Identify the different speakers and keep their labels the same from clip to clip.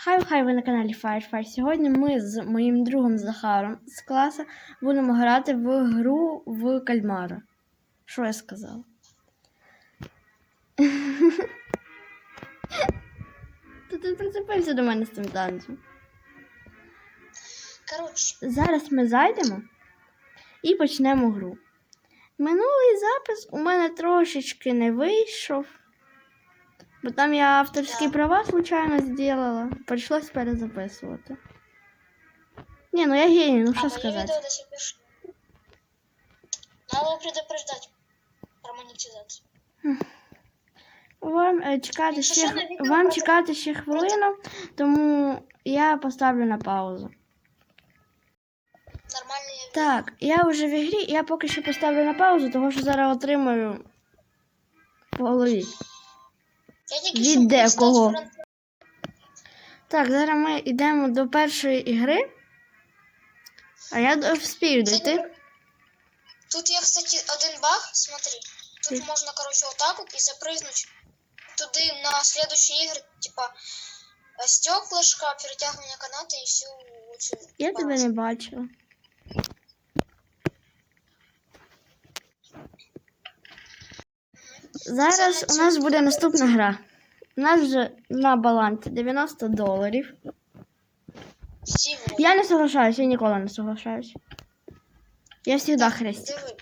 Speaker 1: Хай хай ви на каналі Firefly. Сьогодні ми з моїм другом Захаром з класу будемо грати в гру в кальмара. Що я сказала? Ти тут прицепився до мене з цим танцем.
Speaker 2: Коротше,
Speaker 1: Зараз ми зайдемо і почнемо гру. Минулий запис у мене трошечки не вийшов, бо там я авторські права случайно зробила. Прийшлось перезаписувати. Ні, ну я геній, ну що сказати.
Speaker 2: Надо предупреждать про монетизацію.
Speaker 1: Вам е, чекати ще вам чекати ще хвилину, тому я поставлю на паузу. Так, я вже в ігрі, я поки що поставлю на паузу, тому що зараз отримаю по голові. Від декого. Так, зараз ми йдемо до першої ігри. А я вспію дойти.
Speaker 2: Тут є, кстати, один баг, смотри. Тут можна, короче, отак от і запрыгнуть туди на следующие ігри, типа стеклышко, перетягування каната і всю.
Speaker 1: Я тебе не бачила. Зараз у нас буде наступна гра. У нас вже на балансі 90 доларів.
Speaker 2: Всі вот.
Speaker 1: Я не соглашаюсь, я ніколи не соглашаюсь. Я завжди хрестик.
Speaker 2: Диви.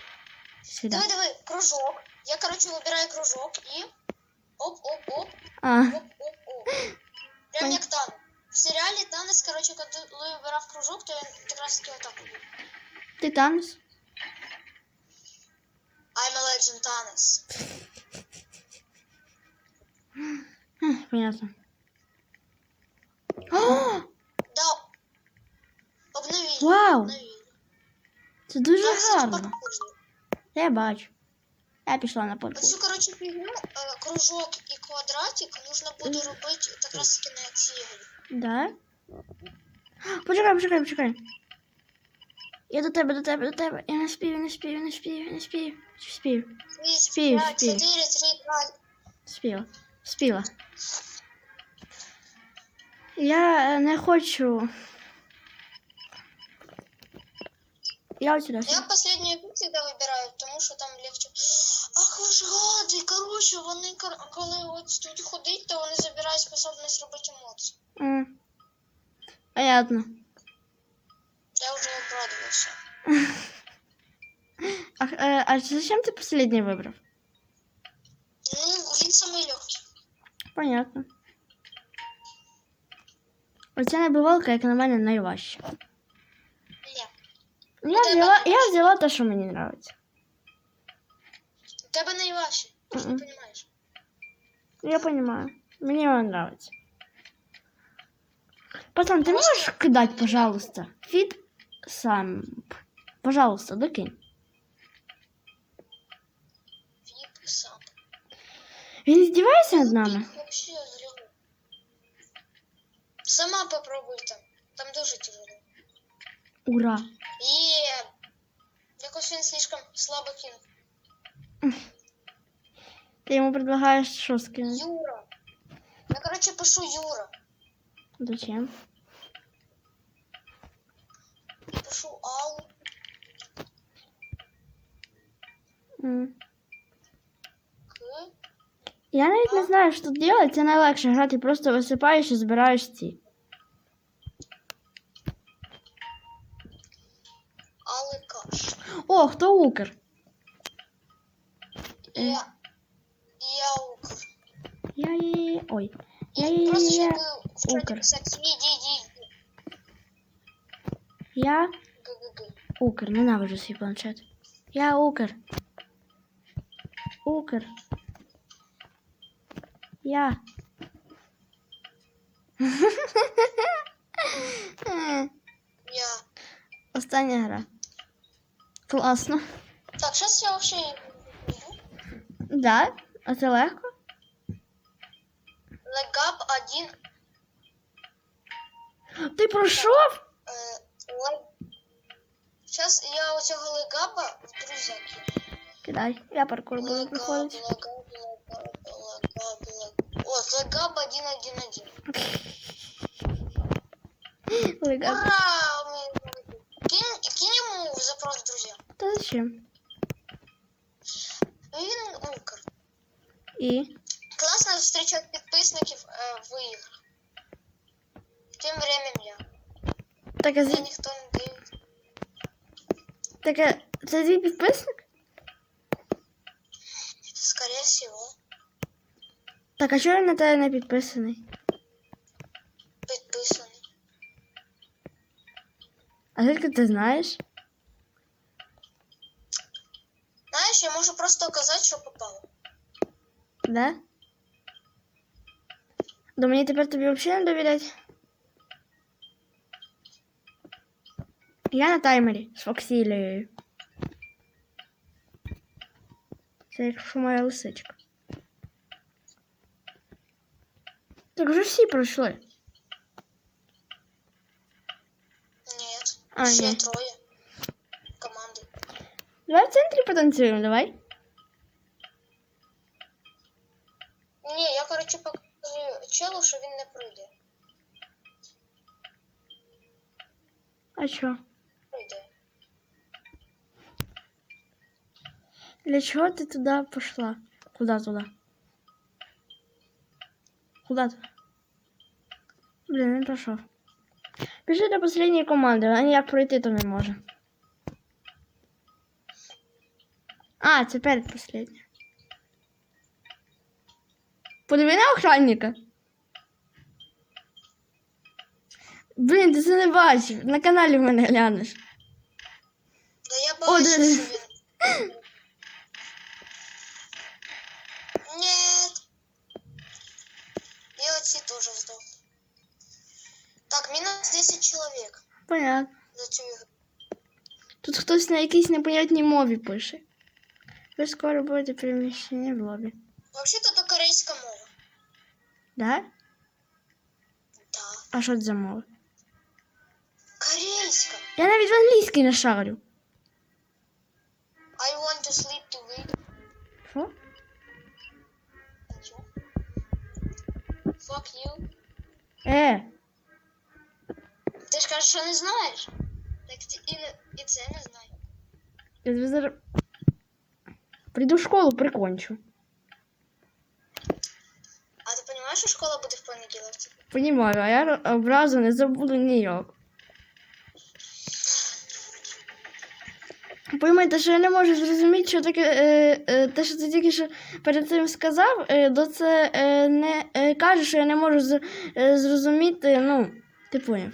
Speaker 1: Всегда.
Speaker 2: Диви, диви, кружок. Я, короче, вибираю кружок і оп-оп-оп,
Speaker 1: А,
Speaker 2: оп-оп-оп. Прям
Speaker 1: Пон-
Speaker 2: як танк. В серіалі танець, короче, коли вибирав кружок, то він якраз таки отак робив.
Speaker 1: ти танець?
Speaker 2: I'm a legend танець.
Speaker 1: Понятно. О,
Speaker 2: Да. Обновили.
Speaker 1: Вау!
Speaker 2: Обновили.
Speaker 1: це дуже
Speaker 2: кстати,
Speaker 1: гарно. Я бачу. Я пішла на паркур.
Speaker 2: Короче, фігню, е, кружок і квадратик нужно буде робити якраз таки на цій ігрі.
Speaker 1: Да? Почекай, почекай, почекай. Я до тебе, до тебе, до тебе. Я не спію, не спію, не спію, не спію. Спію.
Speaker 2: Шість,
Speaker 1: Спів,
Speaker 2: п'ять,
Speaker 1: спів.
Speaker 2: чотири.
Speaker 1: Спіла. Спіла. Я е, не хочу. Я от сюди.
Speaker 2: Я последнюю всегда вибираю, тому що там легче. Ах, ви ж гади, коротше, вони коли от тут ходить, то вони забирають способність робити емоції.
Speaker 1: М. Понятно.
Speaker 2: Я вже обрадувався.
Speaker 1: А, е, а зачем ти последній вибрав?
Speaker 2: Ну, він самий легкий.
Speaker 1: Понятно. Оця набивалка, як на мене, найважча.
Speaker 2: Ні.
Speaker 1: Я взяла, я взяла те, що мені подобається.
Speaker 2: У тебе найважче. Ти ж не
Speaker 1: Мгм.
Speaker 2: розумієш.
Speaker 1: Я понимаю. Мне он нравится. Пацан, ты можешь кидать, пожалуйста? Фит сам. Пожалуйста, докинь.
Speaker 2: Фіп сам.
Speaker 1: Він издевается над нами?
Speaker 2: Фіп вообще зря. Сама попробуй там. Там дуже тяжело.
Speaker 1: Ура.
Speaker 2: Є. Якось він слишком слабо кинув.
Speaker 1: Ты ему предлагаешь что скинуть?
Speaker 2: Юра. Я, короче, пишу Юра.
Speaker 1: Зачем?
Speaker 2: Пишу Аллу.
Speaker 1: М.
Speaker 2: К.
Speaker 1: Я навіть не знаю, що тут делать. Це найлегше грати, просто висипаєш і збираєш ці.
Speaker 2: Алли Каш.
Speaker 1: О, хто укр? Е.
Speaker 2: Я. Я Укр.
Speaker 1: Я є. Ой. Я
Speaker 2: И просто
Speaker 1: є.
Speaker 2: чтобы в чате
Speaker 1: Укр.
Speaker 2: писать иди, иди, иди.
Speaker 1: Я
Speaker 2: ГГГ.
Speaker 1: Укр, ненавижу свій планшет. Я Укр. Укр. Я.
Speaker 2: Я.
Speaker 1: Остання гра. Класно.
Speaker 2: Так, сейчас я вообще.
Speaker 1: Да? А це легко?
Speaker 2: Легап один.
Speaker 1: Ти пройшов?
Speaker 2: Э, Сейчас я у цього легаба в друзяки.
Speaker 1: Кидай. Я паркур буду
Speaker 2: Легап,
Speaker 1: проходити.
Speaker 2: легап, легап, легап, легап. О, легап один, один, один.
Speaker 1: Легат.
Speaker 2: Ура! Ми- Кинь, кинь йому в запрос, друзі.
Speaker 1: Та зачем?
Speaker 2: Він укр.
Speaker 1: І?
Speaker 2: Класно зустрічати підписників е, в іграх. Тим временем я.
Speaker 1: Так, а
Speaker 2: Мене
Speaker 1: з...
Speaker 2: ніхто не дивиться.
Speaker 1: так, а це твій підписник?
Speaker 2: Скорее всего.
Speaker 1: Так, а чого він на тебе не підписаний?
Speaker 2: Підписаний.
Speaker 1: А звідки ти знаєш?
Speaker 2: Знаєш, я можу просто казати, що попало.
Speaker 1: Да? До мені тепер тобі взагалі не довірять? Я на таймері з Фоксілією. Це якщо моя лисичка. Так вже всі пройшли.
Speaker 2: Ні.
Speaker 1: А,
Speaker 2: ще
Speaker 1: ні.
Speaker 2: троє. Команди.
Speaker 1: Давай в центрі потанцюємо, давай.
Speaker 2: Ні, я, коротше, покажу челу, що він не пройде.
Speaker 1: А що?
Speaker 2: Пройде.
Speaker 1: Для чого ти туди пішла? Куда туди? Куда туди? Блін, не пішов. Пішли до останньої команди, а ніяк пройти то не може. А, це передпоследня. Подиви на охранника. Блін, ти це не бачив. На каналі в мене глянеш.
Speaker 2: Да я
Speaker 1: О,
Speaker 2: бачу,
Speaker 1: да,
Speaker 2: И оці теж здохли. Так, мінус 10 чоловік
Speaker 1: Понятно.
Speaker 2: за цю ігру.
Speaker 1: Тут хтось на якійсь непонятній мові пише. Ви скоро будете переміщені в лобі.
Speaker 2: Взагалі-то то корейська мова.
Speaker 1: Да?
Speaker 2: Да.
Speaker 1: А що це за мова?
Speaker 2: Корейська.
Speaker 1: Я навіть в англійській не шарю.
Speaker 2: I want to sleep to wait. Fuck you.
Speaker 1: Е,
Speaker 2: Ти ж кажеш, що не знаєш. Так ти і, і це не знаю.
Speaker 1: я тебе зараз... Прийду в школу, прикончу.
Speaker 2: А ти розумієш, що школа буде в понеділок?
Speaker 1: Понімаю, а я образу не забуду ніяк. Поймайте, що я не можу зрозуміти, що таке е, е, те, що ти тільки що перед цим сказав, е, до це е, не е, каже, що я не можу з, е, зрозуміти, ну, ти поняв.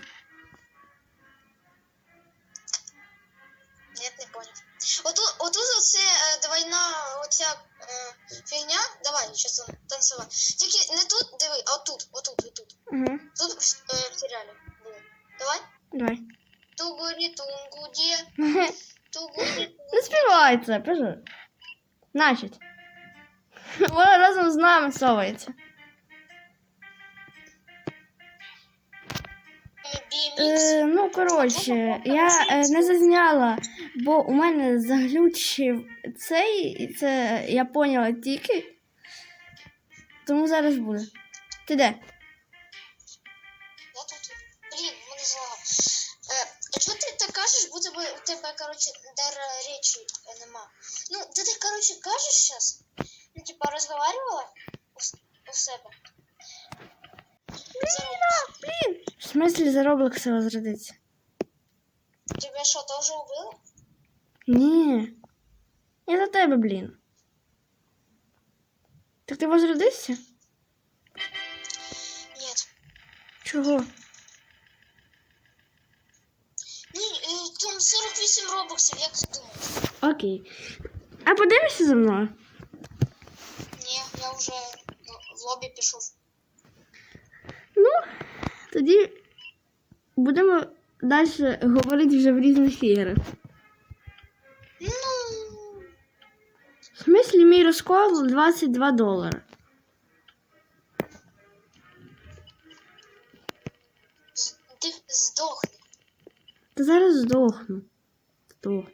Speaker 2: Ні, не поняв. Отут, отут оце е, двойна оця е, фігня. Давай, зараз танцювати. Тільки не тут, диви, а отут, отут, отут.
Speaker 1: Угу.
Speaker 2: Тут е, в серіалі було. Давай.
Speaker 1: Давай.
Speaker 2: Тугурі тунгуді,
Speaker 1: Не співай це. Значить. Вона разом з нами совається. Е, ну, коротше, я е, не зазняла, бо у мене заглючив цей, і це я поняла тільки. Тому зараз буде. Ти де?
Speaker 2: Я тут. Блін, мене злагав. Чого ти так кажеш, будто би у тебе, коротше, дар речі е, нема? Ну, ти так, коротше, кажеш зараз? Ну, типа, розговаривала у, себе? Зароб-
Speaker 1: Блін! В смислі за Роблокса возродиться?
Speaker 2: Тебе що, теж убили?
Speaker 1: Ні. Я за тебе, блін. Так ти возродився?
Speaker 2: Ні.
Speaker 1: Чого?
Speaker 2: Ні, е, там 48 робоксів, як ти думаєш?
Speaker 1: Окей. А подивишся за мною?
Speaker 2: Ні, я вже в лобі пішов.
Speaker 1: Ну, тоді будемо далі говорити вже в різних іграх.
Speaker 2: Ну,
Speaker 1: В смислі мій розкол 22 долари.
Speaker 2: з- ти здохни.
Speaker 1: Та зараз здохну. Здохну.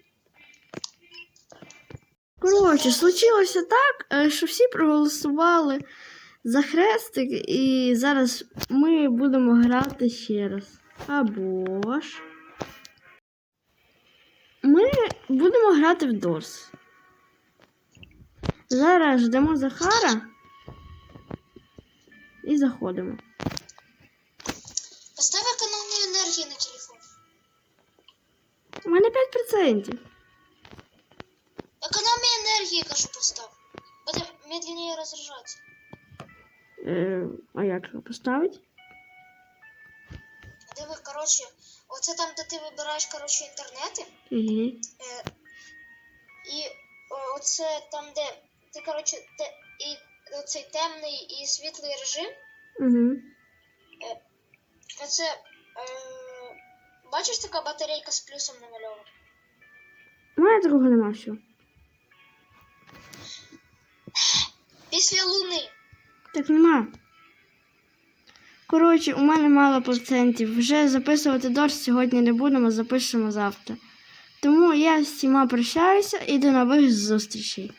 Speaker 1: Коротше, случилося так, е, що всі проголосували за хрестик, і зараз ми будемо грати ще раз. Або ж. Ми будемо грати в Дорс. Зараз ждемо Захара і заходимо. Мене 5%.
Speaker 2: Економія енергії, кажу, постав. Буде медленніше розряджатися.
Speaker 1: Е, а як його поставити?
Speaker 2: Диви, коротше, оце там, де ти вибираєш, коротше, інтернети.
Speaker 1: Угу.
Speaker 2: Е, і о, оце там, де ти, коротше, те, і оцей темний і світлий режим.
Speaker 1: Угу.
Speaker 2: Оце. Е, бачиш така батарейка з плюсом намальована?
Speaker 1: У другого нема все.
Speaker 2: Після луни.
Speaker 1: Так нема. Коротше, у мене мало процентів. Вже записувати дощ сьогодні не будемо, запишемо завтра. Тому я з всіма прощаюся і до нових зустрічей.